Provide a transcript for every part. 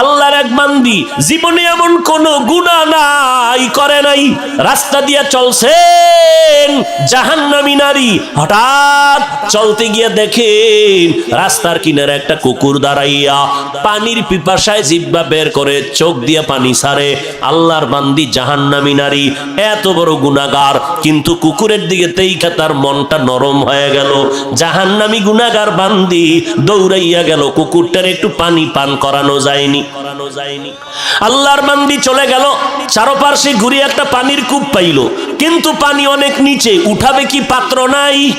আল্লাহর এক বান্দি জীবনে এমন কোন গুণা নাই, করে নাই। রাস্তা দিয়ে চলছেন জাহান্নামী নারী। হঠাৎ চলতে গিয়ে দেখেন রাস্তার কিনারে একটা কুকুর দাঁড়াইয়া পানির পিপাসায় জিব্বা বের করে চোখ দিয়ে পানি সারে। আল্লাহর বান্দি জাহান্নামী নারী, এত বড় গুনাগার কিন্তু কুকুরের দিকে তেইকা তার মনটা নরম হয়ে গেল। জাহান্নামী গুনাগার বান্দি দৌড়াইয়া গেল। কুকুরটার একটু পানি পান করানো যায়নি। করানো যায়নি। আল্লাহর বান্দি চলে গেল, চারপাশে ঘুরে একটা পানির কূপ পাইল। কিন্তু পানি অনেক নিচে, উঠাবে কি পাত্র নাই?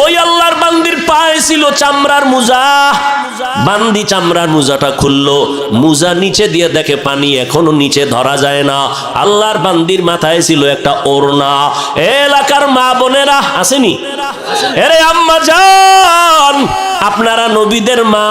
ওই আল্লাহর বান্দির পায়ে ছিল চামড়ার মুজা। বান্দি চামড়ার মুজাটা খুললো, মুজা নিচে দিয়ে দেখে পানি এখনও নিচে ধরা যায় না। আল্লাহর বান্দির মাথায় ছিল একটা ওড়না। এলাকার মা বোনেরা, আসেনি? এরে আম্মা জান! আপনারা নবীদের মা,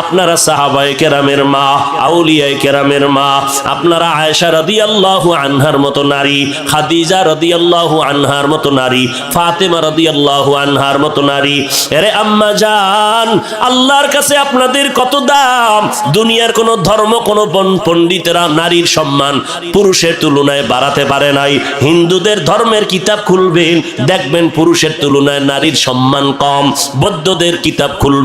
আপনারা সাহাবায়ে কেরামের মা, আউলিয়ায়ে কেরামের মা, আপনারা আয়েশা রাদিয়াল্লাহু আনহার মতো নারী, খাদিজা রাদিয়াল্লাহু আনহার মতো নারী, ফাতেমা রাদিয়াল্লাহু আনহার মতো নারী। এরে আম্মা জান, আল্লাহর কাছে আপনাদের কত দাম? দুনিয়ার কোনো ধর্ম, কোনো পণ্ডিতেরা নারীর সম্মান পুরুষের তুলনায় বাড়াতে পারে নাই। হিন্দুদের ধর্মের কিতাব খুলবেন, দেখবেন পুরুষের তুলনায় নারীর সম্মান কম। বৌদ্ধদের কিতাব খুলবেন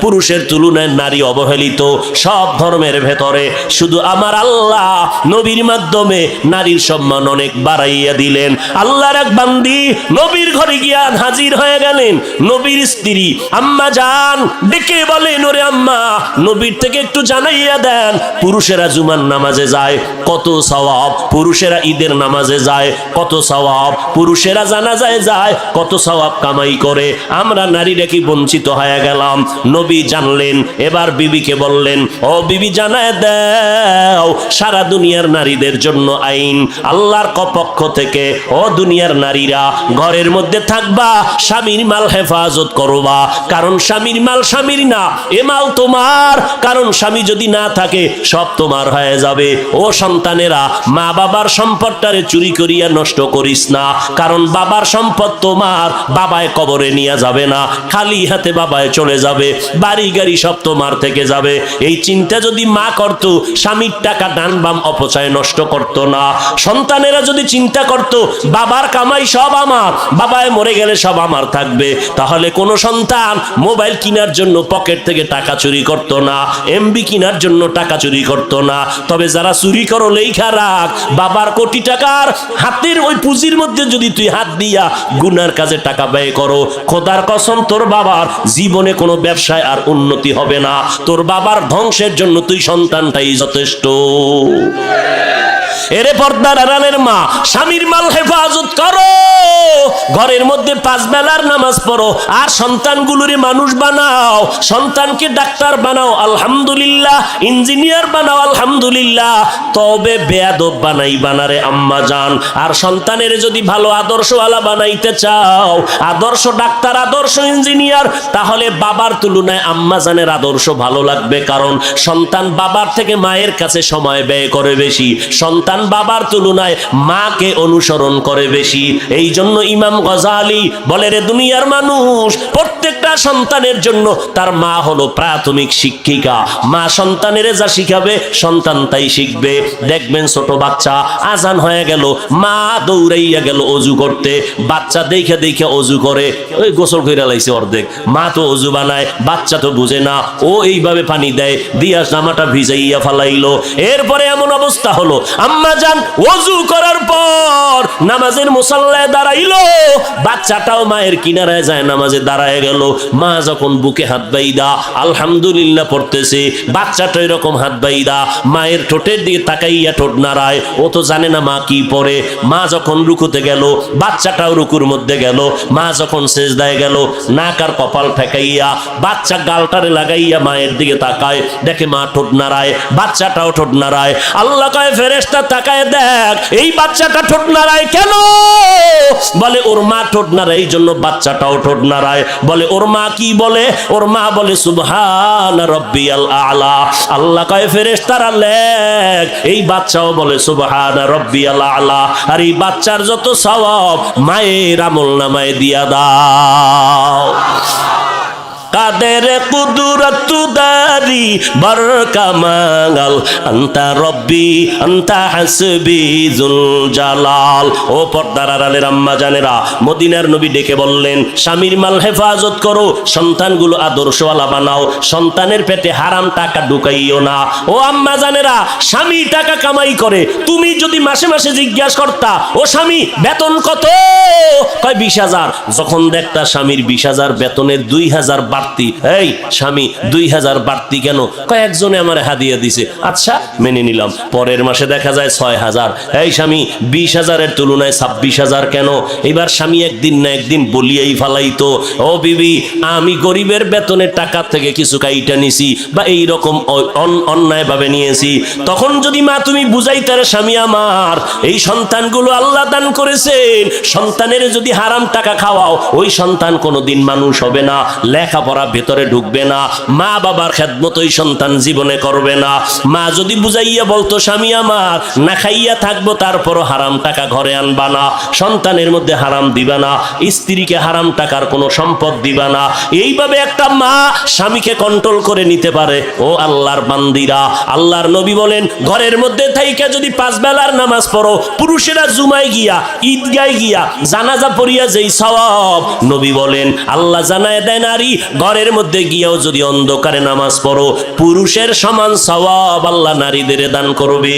পুরুষের তুলনায় নারী অবহেলিত সব ধর্মের ভেতরে। শুধু আমার আল্লাহ নবীর মাধ্যমে নারীর সম্মান অনেক বাড়াইয়া দিলেন। আল্লাহর এক বান্দি নবীর ঘরে গিয়া হাজির হয়ে গেলেন। নবীর স্ত্রী আম্মা যান ডেকে বলেন, ওরে আম্মা, নবীর থেকে একটু জানাইয়া দেন। পুরুষেরা জুমার নামাজে যায়, কত সওয়াব। পুরুষেরা ঈদের নামাজে যায়, কত সওয়াব। পুরুষেরা জানাজায় যায় যায়, কত সওয়াব কামাই করে। আমরা নারীরা কি বঞ্চিত হয়ে গেলাম? নবী জানলেন, এবার বিবিকে বললেন, ও বিবি, জানায় দাও, সারা দুনিয়ার নারীদের জন্য আইন। আল্লাহর কপক্ষ থেকে, ও দুনিয়ার নারীরা, ঘরের মধ্যে থাকবা, স্বামীর মাল হেফাজত করবা। কারণ স্বামীর মাল স্বামীর না, এ মাল তোমার। কারণ স্বামী যদি না থাকে, সব তোমার হয়ে যাবে। ও সন্তানেরা মা বাবার সম্পদটারে চুরি করিয়া নষ্ট করিস না। কারণ বাবার সম্পদ তোমার, বাবায় কবরে নিয়ে যাবে না। খালি হাতে বাবায় চলে যাবে, বাড়ি গাড়ি সব তোমার থেকে যাবে। এই চিন্তা যদি মা করত, স্বামীর টাকা ডান বাম অপচয় নষ্ট করত না। সন্তানেরা যদি চিন্তা করত, বাবার কামাই সব আমার, বাবায় মরে গেলে সব আমার থাকবে। তাহলে কোনো সন্তান মোবাইল কেনার জন্য পকেট থেকে টাকা চুরি করত না এমবি কেনার জন্য টাকা চুরি করত না। তবে যারা চুরি করো লেখা রাখ, বাবার কোটি টাকার হাতের ওই পুঁজির মধ্যে যদি তুই হাত দিয়া গুনার কাজে টাকা ব্যয় করো, খোদার কসম তোর বাবার জীবনে কোনো ব্যবসায় আর উন্নতি হবে না। তোর বাবার ধ্বংসের জন্য তুই সন্তানটাই যথেষ্ট। এরে পর্দার আড়ালের মা, স্বামীর মাল হেফাজত করো। ঘরের মধ্যে পাঁচ বেলার নামাজ পড়ো, আর সন্তানগুলোরে মানুষ বানাও। সন্তানকে ডাক্তার বানাও, আলহামদুলিল্লাহ। ইঞ্জিনিয়ার বানাও, আলহামদুলিল্লাহ। তবে বেয়াদব বানাই বানারে আম্মা জান। আর সন্তানের যদি ভালো আদর্শওয়ালা বানাইতে চাও, আদর্শ ডাক্তার, আদর্শ ইঞ্জিনিয়ার, তাহলে বাবার তুলনায় আম্মা জানের আদর্শ ভালো লাগবে। কারণ সন্তান বাবার থেকে মায়ের কাছে সময় ব্যয় করে বেশি। সন্তান বাবার তুলনায় মাকে অনুসরণ করে বেশি। এই জন্য ইমাম গজালি বলে, রে দুনিয়ার মানুষ, প্রত্যেকটা সন্তানের জন্য তার মা হলো প্রাথমিক শিক্ষিকা। মা সন্তানের যা শিখাবে, সন্তান তাই শিখবে। দেখবেন ছোট বাচ্চা আজান হয়ে গেল, মা দৌড়াইয়া গেল অজু করতে। বাচ্চা দেখে দেখে অজু করে, ওই গোসল করে লাইছে অর্ধেক। মা তো অজু বানায়, বাচ্চা তো বুঝে না। ও এইভাবে পানি দেয়, দিয়া জামাটা ভিজাইয়া ফালাইলো। এরপরে এমন অবস্থা হলো, আম্মা যান, অজু করার পর নামাজের মুসাল্লায় দাঁড়াইলো। বাচ্চাটাও মায়ের কিনারায় যায়, নামাজে দাঁড়ায় গেল। মা যখন বুকে হাত বাইদা আলহামদুলিল্লাহ পড়তেছে, বাচ্চাটা এরকম হাত বাইদা মায়ের ঠোঁটের দিকে তাকাইয়া ঠোঁট নাড়ায়, ও তো জানে না মা কি পড়ে। মা যখন রুকুতে গেল, বাচ্চাটাও রুকুর মধ্যে গেল, মা যখন সেজদায় গেল, নাক আর কপাল ঠেকাইয়া, বাচ্চা গালটারে লাগাইয়া মায়ের দিকে তাকায়, দেখে মা ঠোঁট নাড়ায়, বাচ্চাটাও ঠোঁট নাড়ায়। আল্লাহ কয় ফেরেস্তা তাকায় দেখ, এই বাচ্চাটা ঠোঁট নাড়ায় কেন? বলে, ওর মা ঠোঁট নাড়ায় এই জন্য বাচ্চাটাও ঠোঁট নাড়ায়। বলে, ওর মা কি বলে? ওর মা বলে, সুবহান রব্বিয়াল আলা। আল্লাহ কয়, ফেরেশতারা লেখ এই বাচ্চাও বলে, সুবহান রব্বিয়াল আলা। আর এই বাচ্চার যত সওয়াব, মায়ের আমল নামায় দিয়া দাও। কাদের কুদরত দারি বর কামাল আন্তা রব্বি, আন্তা হাসবি জুল জালাল। ও পর্দার আড়ালের আম্মা জানেরা, মদিনার নবী ডেকে বললেন, স্বামীর মাল হেফাজত করো, সন্তানগুলো আদর্শওয়ালা বানাও, সন্তানের পেটে হারাম টাকা ঢুকাইও না। ও আম্মা জানেরা, স্বামী টাকা কামাই করে, তুমি যদি মাসে মাসে জিজ্ঞাসা করতা ও স্বামী, বেতন কত? কয়, বিশ হাজার। যখন দেখতা স্বামীর বিশ হাজার বেতনের দুই হাজার বাড়তি। এই স্বামী, দুই হাজার বাড়তি কেন? কয়েকজনে আমার হাদিয়া দিছে। আচ্ছা মেনে নিলাম। পরের মাসে দেখা যায় ছয় হাজার। এই স্বামী, বিশ হাজারের তুলনায় ছাব্বিশ হাজার কেন? এবার স্বামী একদিন না একদিন বলিয়াই ও বিবি, আমি গরিবের বেতনের টাকা থেকে কিছু কাইটা নিছি বা এই রকম নিয়েছি। তখন যদি মা তুমি বুঝাইতারে, স্বামী আমার, এই সন্তানগুলো আল্লাহ দান করেছেন। সন্তানের যদি হারাম টাকা খাওয়াও, ওই সন্তান কোনোদিন মানুষ হবে না। লেখাপড়া ভেতরে ঢুকবে না, মা বাবার খেদমত ওই সন্তান জীবনে করবে না। মা যদি বুঝাইয়া বলতো, স্বামী আমার, না খাইয়া থাকব, তারপরও হারাম টাকা ঘরে আনবা না, সন্তানের মধ্যে হারাম দিবা না, স্ত্রীকে হারাম টাকার কোনো সম্পদ দিবা না। এইভাবে একটা মা স্বামীকে কন্ট্রোল করে নিতে পারে। ও আল্লাহর বান্দিরা, আল্লাহর নবী বলেন, ঘরের মধ্যে থাইকা যদি পাঁচ বেলার নামাজ পড়ো, পুরুষেরা জুমায় গিয়া, ঈদগায় গিয়া, জানাজা পড়িয়া যেই সওয়াব, নবী বলেন, আল্লাহ জানায় দেয় নারী ঘরের মধ্যে গিয়েও যদি অন্ধকারে নামাজ পড়ো পুরুষের সমান সওয়াব আল্লাহ নারীদের দান করবে।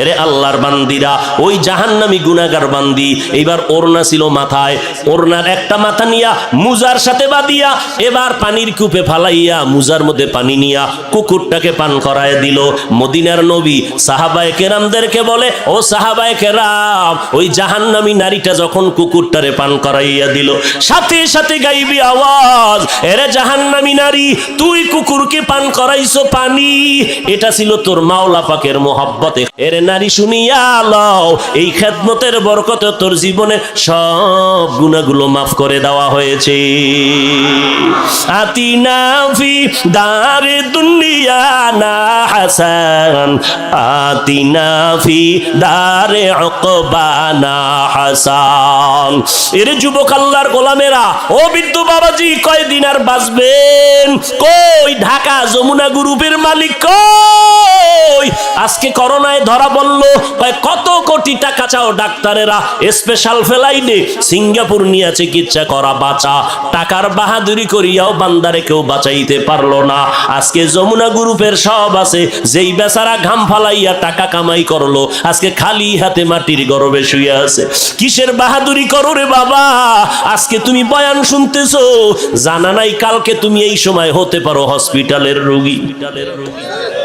এরে আল্লাহর বান্দিরা, ওই জাহান্নামি গুনাগার বান্দি এইবার ওরনা ছিল মাথায় ওরনার একটা মাথা নিয়া মুজার সাথে বাদিয়া এবার পানির কূপে ফালাইয়া মুজার মধ্যে পানি নিয়া কুকুরটাকে পান করায় দিল। মদিনার নবী সাহাবায়ে কেরামদেরকে বলে, ও সাহাবায়ে কেরাম, ওই জাহান্নামি নারীটা যখন কুকুরটারে পান করাইয়া দিল, সাথে সাথে গাইবি আওয়াজ, এরে জাহান্নামি নারী, তুই কুকুরকে পান করাইছো পানি, এটা ছিল তোর মাওলা পাকের মোহাব্বতে। এরে নারী শুনিয়া লও, এই খেদমতের বরকতে তোর জীবনে। সব গুণাগুলো মাফ করে দেওয়া হয়েছে। আতিনা ফি দারে দুনিয়া না হাসান। আতিনা ফি দারে হাসান। এর যুবক আল্লাহর গোলামেরা, ও বিদ্যু বাবাজি, কয়দিন আর বাঁচবেন? কই ঢাকা যমুনা গ্রুপের মালিক কই? আজকে করোনায় ধরা বলল কত কোটি টাকা চাও ডাক্তারেরা? স্পেশাল ফেলাইনে। সিঙ্গাপুর নিয়ে চিকিৎসা করা বাঁচা। টাকার বাহাদুরি করিয়াও বান্দারে কেউ বাঁচাইতে পারল না। আজকে যমুনা গ্রুপের সব আছে। যেই বেচারা ঘাম ফালাইয়া টাকা কামাই করল, আজকে খালি হাতে মাটির গরবে শুয়ে আছে। কিসের বাহাদুরি করো রে বাবা? আজকে তুমি বয়ান শুনতেছো। জানা নাই কালকে তুমি এই সময় হতে পারো হসপিটালের রোগী।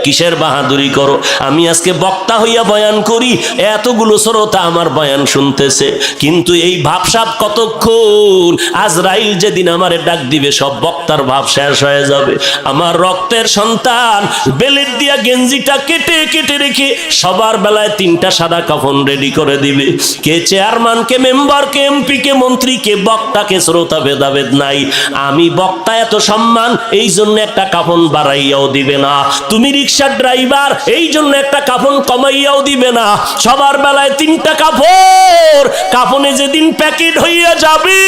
কিসের বাহাদুরি করো? আমি আজকে বক্তা হইয়া বয়ান করি, এতগুলো শ্রোতা আমার বয়ান শুনতেছে, কিন্তু এই ভাবসাব কতক্ষণ? আজরাইল যেদিন আমারে ডাক দিবে, সব বক্তার ভাব শেষ হয়ে যাবে। আমার রক্তের সন্তান বেলের দিয়া গেঞ্জিটা কেটে কেটে রেখে সবার বেলায় তিনটা সাদা কাফন রেডি করে দিবে। কে চেয়ারম্যান কে মেম্বার কে এমপি কে মন্ত্রী, কে বক্তা, কে শ্রোতা, ভেদাভেদ নাই। আমি বক্তা এত সম্মান এই জন্য একটা কাফন বাড়াইয়াও দিবে না। তুমি রিক্সার ড্রাইভার, এই জন্য একটা কাফন কমাইয়াও দিবে না। সবার বেলায় তিনটা কাপড় কাফনে যেদিন প্যাকেট হইয়া যাবে,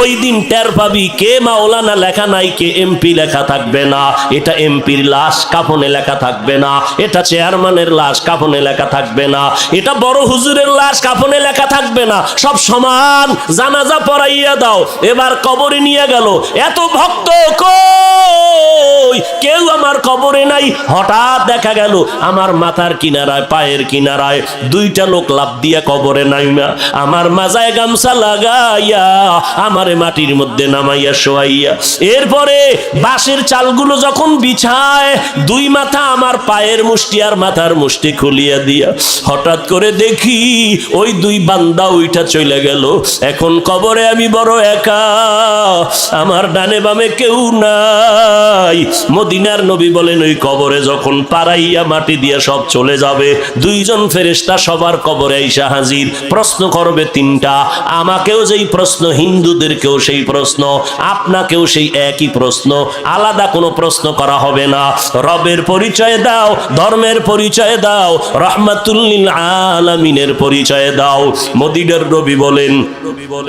ওই দিন টের পাবি কে মাওলানা লেখা নাই, কে এমপি লেখা থাকবে না। এটা এমপির লাশ, কাফনে লেখা থাকবে না। এটা চেয়ারম্যানের লাশ, কাফনে লেখা থাকবে না। এটা বড় হুজুরের লাশ, কাফনে লেখা থাকবে না। সব সমান, জানাজা পড়াইয়া দাও। এবার কবরে নিয়ে গেল। এত ভক্ত কই? কেউ আমার কবরে নাই, হঠাৎ দেখা গেল আমার মাথার কিনারায়, পায়ের কিনারায় দুইটা লোক লাভ দিয়া কবরে নাইমা। আমার মাজায় গামছা লাগাইয়া, আমারে মাটির মধ্যে নামাইয়া শোয়াইয়া। এরপরে বাঁশের চালগুলো যখন বিছায়, দুই মাথা আমার পায়ের মুষ্টি আর মাথার মুষ্টি খুলিয়া দিয়া। হঠাৎ করে দেখি ওই দুই বান্দা ওইটা চলে গেল। এখন কবরে আমি বড় একা, আমার ডানে বামে কেউ নাই। মদিনার নবী বলেন ওই কবরে যখন পাড়াইয়া মাটি দিয়ে সব চলে যাবে, দুইজন ফেরেশতা সবার কবরে আইসা হাজির। প্রশ্ন করবে তিনটা, আমাকেও যেই প্রশ্ন, হিন্দুদেরকেও সেই প্রশ্ন, আপনাকেও সেই একই প্রশ্ন, আলাদা কোনো প্রশ্ন করা হবে না। রবের পরিচয় দাও, ধর্মের পরিচয় দাও, রহমাতুল্লিল আলামিনের পরিচয় দাও। মদিনার নবী বলেন,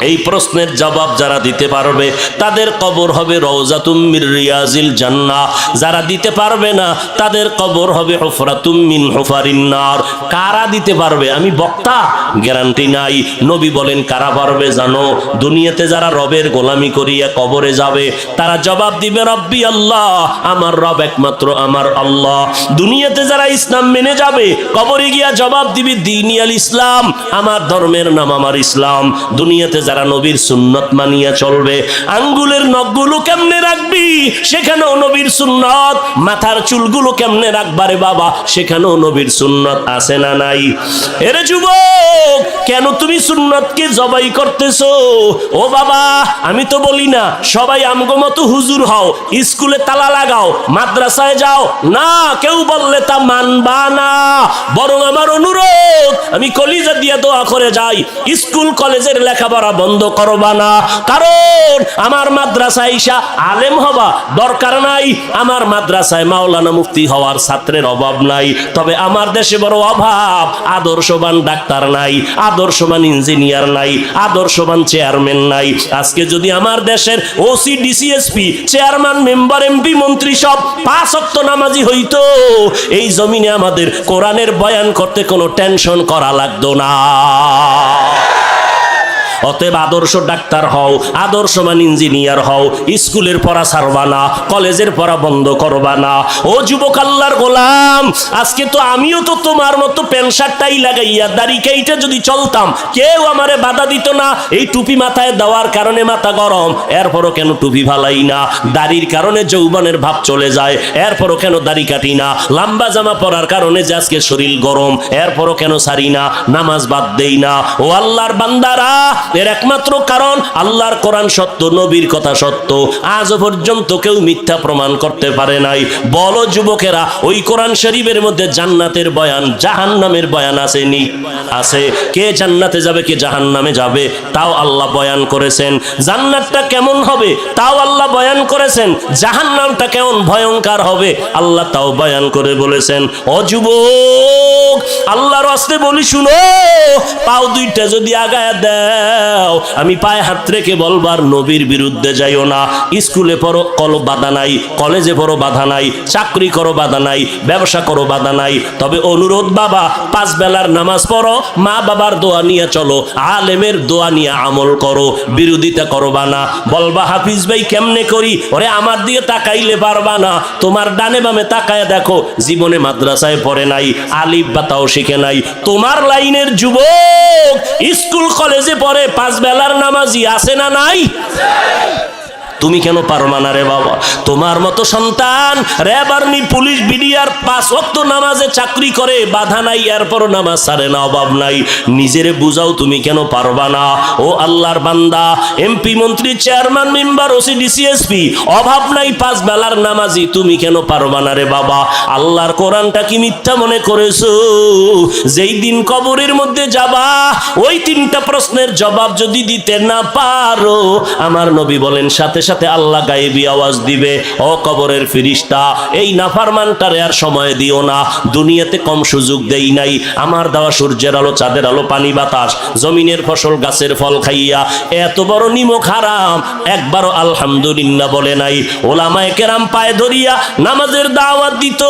এই প্রশ্নের জবাব যারা দিতে পারবে, তাদের কবর হবে রওজাতুম মির রিয়াজিল জান্নাহ। যারা দিতে পারবে না, তাদের কবর হবে নার। কারা দিতে পারবে? আমি বক্তা, গ্যারান্টি নাই। নবী বলেন, কারা পারবে জানো? দুনিয়াতে যারা রবের গোলামি করিয়া কবরে যাবে, তারা জবাব দিবে, রব্বি আল্লাহ, আমার রব একমাত্র আমার আল্লাহ। দুনিয়াতে যারা ইসলাম মেনে যাবে, কবরে গিয়া জবাব দিবি দিনিয়াল ইসলাম, আমার ধর্মের নাম আমার ইসলাম। দুনিয়াতে যারা নবীর সুন্নত মানিয়া চলবে, আঙ্গুলের নখগুলো কেমনে রাখবি? সেখানেও নবীর সুন্নত মাথার চুলগুলো কেমনে রাখবারে বাবা? সেখানেও নবীর সুন্নত আছে না নাই? এরে যুবক, কেন তুমি সুন্নতকে জবাই করতেছো? ও বাবা, আমি তো বলি না, সবাই আমগো হুজুর হও, স্কুলে তালা লাগাও, মাদ্রাসায় যাও। না, কেউ বললে তা মানবা না। বরং আমার অনুরোধ, আমি কলিজা দিয়ে দোয়া করে যাই, স্কুল কলেজের লেখাপড়া বন্ধ করবা না। কারণ, আমার মাদ্রাসায় ইসা আলেম হবা, দরকার নাই, আমার মাদ্রাসায় মাওলানা মুফতি হওয়ার ছাত্রের অভাব নাই, তবে আমার দেশে বড় অভাব। আদর্শবান ডাক্তার নাই, আদর্শবান ইঞ্জিনিয়ার নাই, আদর্শবান চেয়ারম্যান নাই। আজকে যদি আমার দেশের OC DC SP chairman, member MP মন্ত্রী সব পাঁচ অক্ত নামাজি হইতো, এই জমিনে আমাদের কোরআনের বয়ান করতে কোনো টেনশন করা লাগতো না। অতএব আদর্শ ডাক্তার হও আদর্শমান ইঞ্জিনিয়ার হও, স্কুলের পড়া ছাড়বা না, কলেজের পড়া বন্ধ করবা না। ও যুবক আল্লাহর গোলাম, আজকে তো আমিও তো তোমার মতো প্যান্ট শার্টটাই লাগাইয়া দাড়ি কেইটা যদি চলতাম, কেউ আমারে বাধা দিত না। এই টুপি মাথায় দেওয়ার কারণে মাথা গরম, এরপরও কেন টুপি ভালাই না? দাড়ির কারণে যৌবনের ভাব চলে যায়, এরপরও কেন দাড়ি কাটি না? লম্বা জামা পরার কারণে যে আজকে শরীর গরম, এরপরও কেন সারি না? নামাজ বাদ দেই না। ও আল্লাহর বান্দারা এর একমাত্র কারণ আল্লাহর কোরআন সত্য, নবীর কথা সত্য। আজ পর্যন্ত কেউ মিথ্যা প্রমাণ করতে পারে নাই। বলো যুবকেরা, ওই কোরআন শরীফের মধ্যে জান্নাতের বয়ান, জাহান্নামের বয়ান আসেনি? আছে। কে জান্নাতে যাবে, কে জাহান্নামে যাবে? তাও আল্লাহ বয়ান করেছেন। জান্নাতটা কেমন হবে? তাও আল্লাহ বয়ান করেছেন। জাহান্নামটা কেমন ভয়ঙ্কর হবে? আল্লাহ তাও বয়ান করে বলেছেন, ও যুবক, আল্লাহর হস্তে বলি শুনো, পাও দুইটা যদি আগায় দাও। আমি পায়ে হাত রেখে বলবার নবীর বিরুদ্ধে যাইও না। স্কুলে পড়ো, কল বাধা নাই, কলেজে পড়ো বাধা নাই, চাকরি করো বাধা নাই, ব্যবসা করো বাধা নাই। তবে অনুরোধ, বাবা, পাঁচ বেলার নামাজ পড়ো, মা বাবার দোয়া নিয়ে চলো, আলেমের দোয়া নিয়ে আমল করো, বিরোধিতা করবা না। বলবা, হাফিজ ভাই, কেমনে করি? ওরে, আমার দিকে তাকাইলে পারবা না। তোমার ডানে বামে তাকায় দেখো, জীবনে মাদ্রাসায় পড়ে নাই, আলিফ বাতাও শিখে নাই। তোমার লাইনের যুবক স্কুল, কলেজে পড়ে পাঁচ বেলার নামাজি আছে না নাই? তুমি কেন পারবা না রে বাবা? তোমার মতো সন্তান র্যাব আর্মি পুলিশ, বিডিআর, পাঁচ ওয়াক্ত নামাজে চাকরি করে, বাধা নাই এরপর নামাজ সারে না, অভাব নাই। নিজেরে বুঝাও তুমি কেন পারবা না? ও আল্লাহর বান্দা এমপি মন্ত্রী, চেয়ারম্যান, মেম্বার ওসি ডিসিএসপি অভাব নাই, পাঁচ বেলার নামাজি তুমি কেন পারবা না রে বাবা? আল্লাহর কোরআনটা কি মিথ্যা মনে করেছ? যেই দিন কবরের মধ্যে যাবা, ওই তিনটা প্রশ্নের জবাব যদি দিতে না পারো, আমার নবী বলেন, সাথে সাথে আল্লাহ গায়েবী আওয়াজ দিবে ও কবরের ফিরিস্তা, এই নাফারমানটারে আর সময় দিও না। দুনিয়াতে কম সুযোগ দেই নাই। আমার দেওয়া সূর্যের আলো, চাঁদের আলো, পানি, বাতাস, জমিনের ফসল, গাছের ফল খাইয়া এত বড় নিমক হারাম, একবারও আলহামদুলিল্লাহ বলে নাই। ওলামায় কেরাম পায়ে ধরিয়া নামাজের দাওয়াত দিত,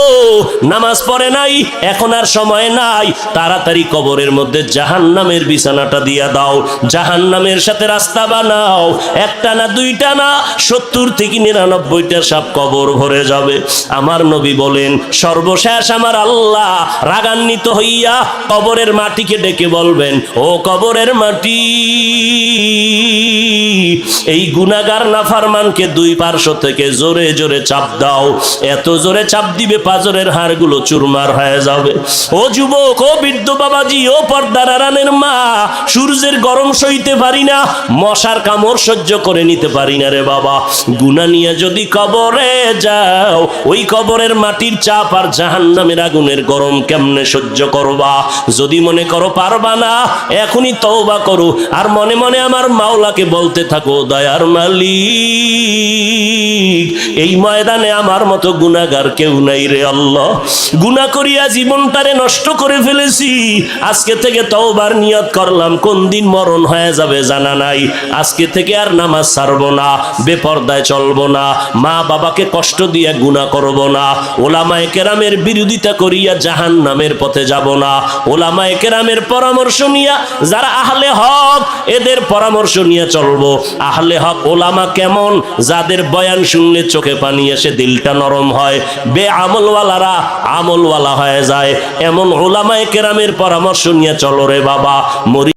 নামাজ পড়ে নাই, এখন আর সময় নাই। তাড়াতাড়ি কবরের মধ্যে জাহান্নামের বিছানাটা দিয়া দাও, জাহান্নামের সাথে রাস্তা বানাও, একটা না দুইটা না সত্তর থেকে নিরানব্বইটা সাপ কবর ভরে যাবে। আমার নবী বলেন, সর্বশেষ আমার আল্লাহ রাগান্বিত হইয়া কবরের মাটিকে ডেকে বলবেন, ও কবরের মাটি, এই গুনাগার নাফারমানকে দুই পার্শ্ব থেকে জোরে জোরে চাপ দাও। এত জোরে চাপ দিবে পাজরের হাড়গুলো চুরমার হয়ে যাবে। ও যুবক, ও বৃদ্ধ বাবাজি, ও পর্দার আরানের মা, সূর্যের গরম সইতে পারি না, মশার কামড় সহ্য করে নিতে পারি না রে বাবা। বাবা গুনা নিয়ে যদি কবরে যাও, ওই কবরের মাটির চাপ আর জাহান্নামের আগুনের গরম কেমনে সহ্য করবা? যদি মনে করো পারবা না, এখনই তওবা করো। আর মনে মনে আমার মাওলাকে বলতে থাকো, দয়ার মালিক, এই ময়দানে আমার মতো গুনাগার কেউ নাই রে আল্লাহ। গুনা করিয়া জীবনটারে নষ্ট করে ফেলেছি। আজকে থেকে তওবার নিয়ত করলাম কোন দিন মরণ হয়ে যাবে জানা নাই। আজকে থেকে আর নামাজ ছাড়বো না। বেপর্দায় চলবো না। মা বাবাকে কষ্ট দিয়ে গুনাহ করব না। ওলামায়ে কেরামের বিরোধিতা করিয়া জাহান নামের পথে যাব না। ওলামায়ে কেরামের পরামর্শ নিয়া যারা আহলে হক, এদের পরামর্শ নিয়ে চলবো। আহলে হক ওলামা কেমন? যাদের বয়ান শুনলে চোখে পানি এসে দিলটা নরম হয়। বে আমলওয়ালারা আমলওয়ালা হয়ে যায়। এমন ওলামায়ে কেরামের পরামর্শ নিয়ে চলো রে বাবা। মরি